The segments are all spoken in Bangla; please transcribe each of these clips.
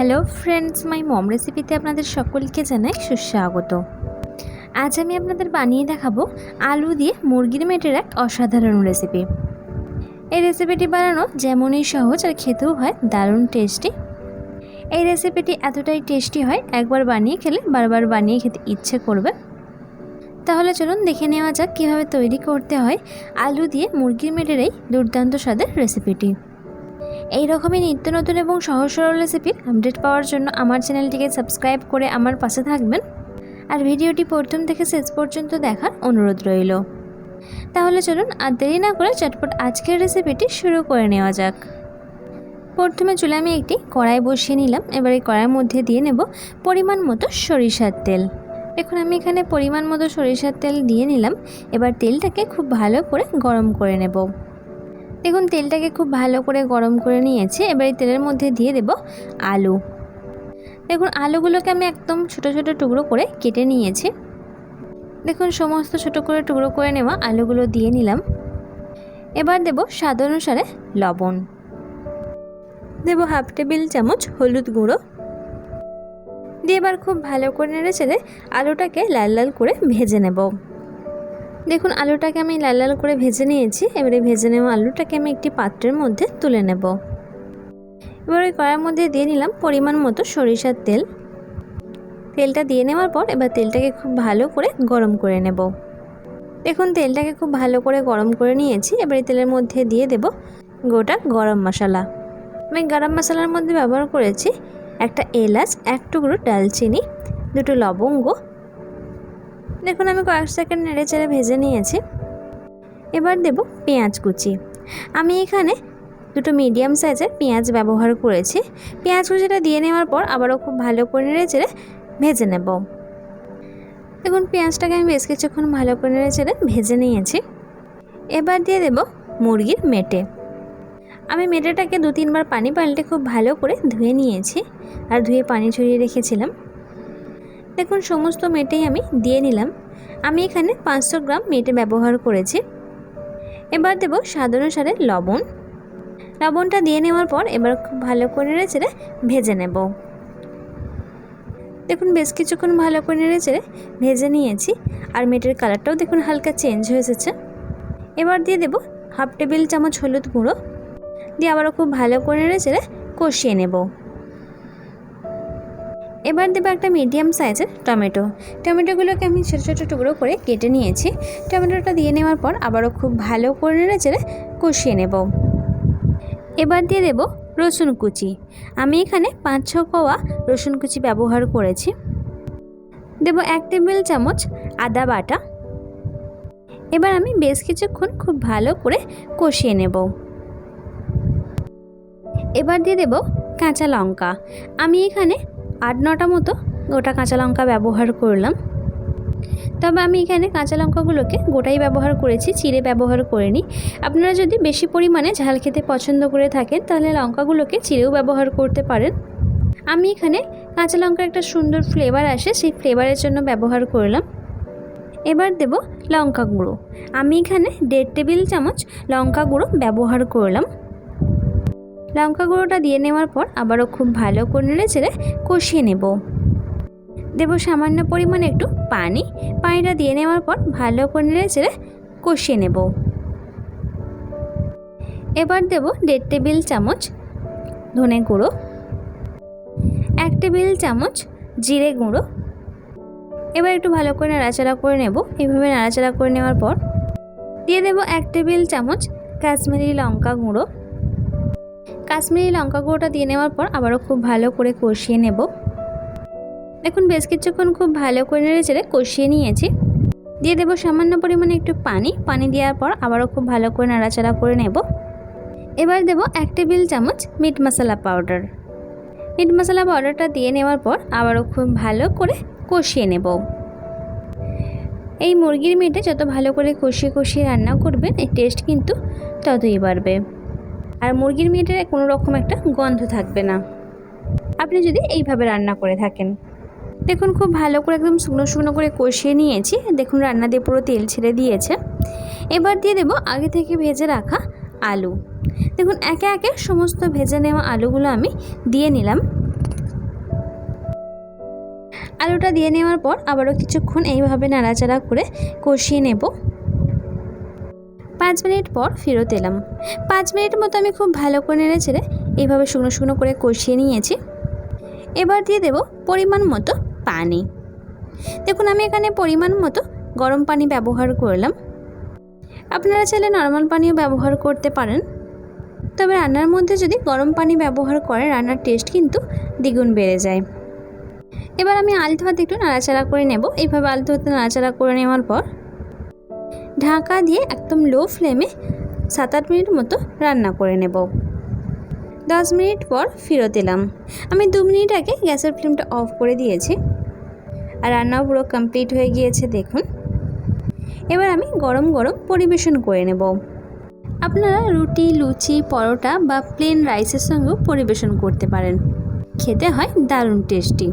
হ্যালো ফ্রেন্ডস মাই মম রেসিপিতে আপনাদের সকলকে জানাই সুস্বাগত। আজ আমি আপনাদের বানিয়ে দেখাবো আলু দিয়ে মুরগির মেটের এক অসাধারণ রেসিপি এই রেসিপিটি বানানো যেমনই সহজ আর খেতেও হয়, দারুণ টেস্টি এই রেসিপিটি এতটাই টেস্টি হয়, একবার বানিয়ে খেলে বারবার বানিয়ে খেতে ইচ্ছে করবে। তাহলে চলুন দেখে নেওয়া যাক কীভাবে তৈরি করতে হয় আলু দিয়ে মুরগির মেটের এই দুর্দান্ত স্বাদের রেসিপিটি এই রকমই নিত্য নতুন এবং সহজ সরল রেসিপির আপডেট পাওয়ার জন্য আমার চ্যানেলটিকে সাবস্ক্রাইব করে আমার পাশে থাকবেন। আর ভিডিওটি প্রথম থেকে শেষ পর্যন্ত দেখার অনুরোধ রইল। তাহলে চলুন আর দেরি না করে চটপট আজকের রেসিপিটি শুরু করে নেওয়া যাক। প্রথমে চুলে আমি একটি কড়াই বসিয়ে নিলাম। এবার এই কড়াইয়ের মধ্যে দিয়ে নেব পরিমাণ মতো সরিষার তেল। এখন আমি এখানে পরিমাণ মতো সরিষার তেল দিয়ে নিলাম। এবার তেলটাকে খুব ভালো করে গরম করে নেব। দেখুন, তেলটাকে খুব ভালো করে গরম করে নিয়েছে। এবার তেলের মধ্যে দিয়ে দেব আলু। দেখুন, আলুগুলোকে আমি একদম ছোট ছোট টুকরো করে কেটে নিয়েছি। দেখুন, সমস্ত ছোট করে টুকরো করে নেওয়া আলুগুলো দিয়ে নিলাম। এবার দেব স্বাদ অনুসারে লবণ। দেব হাফ টেবিল চামচ হলুদ গুঁড়ো। দিয়ে এবার খুব ভালো করে নেড়ে চেড়ে আলুটাকে লাল লাল করে ভেজে নেব। দেখুন, আলুটাকে আমি লাল লাল করে ভেজে নিয়েছি। এবারে ভেজে নেওয়া আলুটাকে আমি একটি পাত্রের মধ্যে তুলে নেব। এবার ওই কড়ার মধ্যে দিয়ে নিলাম পরিমাণ মতো সরিষার তেল। তেলটা দিয়ে নেওয়ার পর এবার তেলটাকে খুব ভালো করে গরম করে নেব। দেখুন, তেলটাকে খুব ভালো করে গরম করে নিয়েছি। এবার তেলের মধ্যে দিয়ে দেব গোটা গরম মশলা। আমি গরম মশলার মধ্যে ব্যবহার করেছি একটা এলাচ, এক টুকরো ডালচিনি, দুটো লবঙ্গ দেখুন, আমি কয়েক সেকেন্ড নেড়ে চেড়ে ভেজে নিয়েছি। এবার দেব পেঁয়াজ কুচি। আমি এখানে দুটো মিডিয়াম সাইজের পেঁয়াজ ব্যবহার করেছি। পেঁয়াজ কুচিটা দিয়ে নেওয়ার পর আবারও খুব ভালো করে নেড়ে চেড়ে ভেজে নেব। দেখুন, পেঁয়াজটাকে আমি বেশ কিছুক্ষণ ভালো করে নেড়ে চেড়ে ভেজে নিয়েছি। এবার দিয়ে দেব মুরগির মেটে। আমি মেটেটাকে দু তিনবার পানি পাল্টে খুব ভালো করে ধুয়ে নিয়েছি। আর ধুয়ে পানি ছড়িয়ে রেখেছিলাম। দেখুন, সমস্ত মেটেই আমি দিয়ে নিলাম। আমি এখানে পাঁচশো গ্রাম মেটে ব্যবহার করেছি। এবার দেব স্বাদ অনুসারে লবণ। লবণটা দিয়ে নেওয়ার পর এবার খুব ভালো করে নেড়ে চেড়ে ভেজে নেব। দেখুন, বেশ কিছুক্ষণ ভালো করে নেড়ে চেড়ে ভেজে নিয়েছি আর মেটের কালারটাও দেখুন হালকা চেঞ্জ হয়ে এসেছে। এবার দিয়ে দেব হাফ টেবিল চামচ হলুদ গুঁড়ো। দিয়ে আবারও খুব ভালো করে নেড়ে চেড়ে কষিয়ে নেব। এবার দেবো একটা মিডিয়াম সাইজের টমেটো। টমেটোগুলোকে আমি ছোটো ছোটো টুকরো করে কেটে নিয়েছি। টমেটোটা দিয়ে নেওয়ার পর আবারও খুব ভালো করে চেড়ে কষিয়ে নেব। এবার দিয়ে দেব রসুন কুচি। আমি এখানে পাঁচ, ছ কোয়া রসুন কুচি ব্যবহার করেছি। দেব এক টেবিল চামচ আদা বাটা। এবার আমি বেশ কিছুক্ষণ খুব ভালো করে কষিয়ে নেব। এবার দিয়ে দেব কাঁচা লঙ্কা। আমি এখানে আট নটা মতো গোটা কাঁচা লঙ্কা ব্যবহার করলাম। তবে আমি এখানে কাঁচা লঙ্কাগুলোকে গোটাই ব্যবহার করেছি, চিড়ে ব্যবহার করিনি। আপনারা যদি বেশি পরিমাণে ঝাল খেতে পছন্দ করে থাকেন, তাহলে লঙ্কাগুলোকে চিড়েও ব্যবহার করতে পারেন। আমি এখানে কাঁচা লঙ্কার একটা সুন্দর ফ্লেভার আসে, সেই ফ্লেভারের জন্য ব্যবহার করলাম। এবার দেব লঙ্কা গুঁড়ো। আমি এখানে দেড় টেবিল চামচ লঙ্কা গুঁড়ো ব্যবহার করলাম। লঙ্কা গুঁড়োটা দিয়ে নেওয়ার পর আবারও খুব ভালো করে নেড়ে চেড়ে কষিয়ে নেব। দেব সামান্য পরিমাণে একটু পানি। পানিটা দিয়ে নেওয়ার পর ভালো করে নেড়ে চেড়ে কষিয়ে নেব। এবার দেব দেড় টেবিল চামচ ধনে গুঁড়ো, এক টেবিল চামচ জিরে গুঁড়ো। এবার একটু ভালো করে নাড়াচাড়া করে নেব। এইভাবে নাড়াচাড়া করে নেওয়ার পর দিয়ে দেব এক টেবিল চামচ কাশ্মীরি লঙ্কা গুঁড়ো। কাশ্মীরি লঙ্কা গুঁড়োটা দিয়ে নেওয়ার পর আবারও খুব ভালো করে কষিয়ে নেব। দেখুন, বেশ কিছুক্ষণ খুব ভালো করে নেড়ে চেড়ে কষিয়ে নিয়েছি। দিয়ে দেবো সামান্য পরিমাণে একটু পানি। পানি দেওয়ার পর আবারও খুব ভালো করে নাড়াচাড়া করে নেব। এবার দেব এক টেবিল চামচ meat masala powder. Meat masala পাউডারটা দিয়ে নেওয়ার পর আবারও খুব ভালো করে কষিয়ে নেব। এই মুরগির মিটে যত ভালো করে কষিয়ে কষিয়ে রান্না করবেন এই টেস্ট কিন্তু ততই বাড়বে। আর মুরগির মিটের কোনো রকম একটা গন্ধ থাকবে না। আপনি যদি এইভাবে রান্না করে থাকেন। দেখুন, খুব ভালো করে একদম শুকনো শুকনো করে কষিয়ে নিয়েছি। দেখুন, রান্না দিয়ে পুরো তেল ছেড়ে দিয়েছে। এবার দিয়ে দেবো আগে থেকে ভেজে রাখা আলু। দেখুন, একে একে সমস্ত ভেজে নেওয়া আলুগুলো আমি দিয়ে নিলাম। আলুটা দিয়ে নেওয়ার পর আবারও কিছুক্ষণ এইভাবে নাড়াচাড়া করে কষিয়ে নেব। পাঁচ মিনিট পর ফেরত এলাম। পাঁচ মিনিট মতো আমি খুব ভালো করে নেড়ে ছেড়ে এইভাবে শুকনো শুকনো করে কষিয়ে নিয়েছি। এবার দিয়ে দেব পরিমাণ মতো পানি। দেখুন, আমি এখানে পরিমাণ মতো গরম পানি ব্যবহার করলাম। আপনারা চাইলে নর্মাল পানিও ব্যবহার করতে পারেন। তবে রান্নার মধ্যে যদি গরম পানি ব্যবহার করে, রান্নার টেস্ট কিন্তু দ্বিগুণ বেড়ে যায়। এবার আমি আলতো হাতে একটু নাড়াচাড়া করে নেব। এইভাবে আলতো হাতে নাড়াচাড়া করে নেওয়ার পর ঢাকা দিয়ে একদম লো ফ্লেমে সাত আট মিনিট মতো রান্না করে নেব। দশ মিনিট পর ফেরত এলাম। আমি দু মিনিট আগে গ্যাসের ফ্লেমটা অফ করে দিয়েছি। আর রান্নাও পুরো কমপ্লিট হয়ে গিয়েছে, দেখুন। এবার আমি গরম গরম পরিবেশন করে নেব। আপনারা রুটি, লুচি, পরোটা বা প্লেন রাইসের সঙ্গেও পরিবেশন করতে পারেন। খেতে হয় দারুণ টেস্টি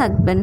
থাকবেন।